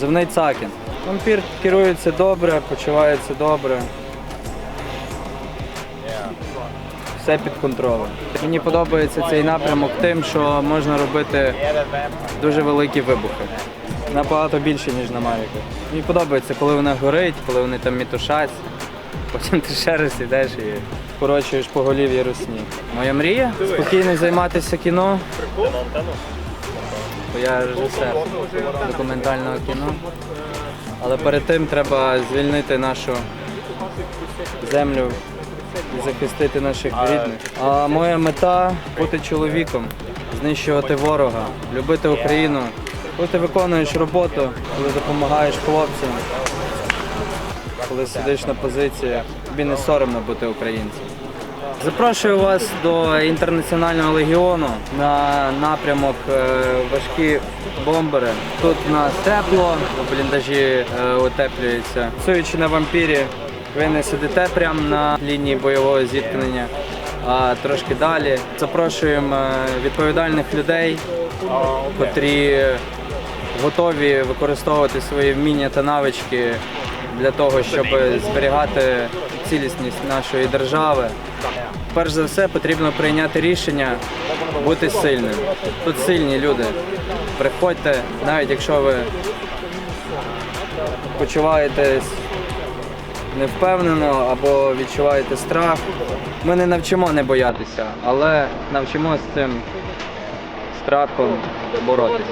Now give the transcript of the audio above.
Позивний Цакін. Вампір керується добре, почувається добре. Все під контролем. Мені подобається цей напрямок тим, що можна робити дуже великі вибухи. Набагато більше, ніж на Мавіках. Мені подобається, коли вона горить, коли вони там мітушаться. Потім ти ще раз ідеш і корочуєш по голів'ї русні. Моя мрія спокійно займатися кіно. Бо я режисер документального кіно. Але перед тим треба звільнити нашу землю і захистити наших рідних. А моя мета бути чоловіком, знищувати ворога, любити Україну. Коли ти виконуєш роботу, коли допомагаєш хлопцям, коли сидиш на позиції, тобі не соромно бути українцем. Запрошую вас до інтернаціонального легіону на напрямок е, важкі бомбери. Тут у нас тепло, бліндажі е, утеплюються. Працюючи на вампірі, ви не сидите прямо на лінії бойового зіткнення, а трошки далі. Запрошуємо е, відповідальних людей, котрі готові використовувати свої вміння та навички для того, щоб зберігати цілісність нашої держави. Перш за все потрібно прийняти рішення бути сильним. Тут сильні люди. Приходьте, навіть якщо ви почуваєтесь невпевнено або відчуваєте страх. Ми не навчимо не боятися, але навчимо з цим страхом боротися.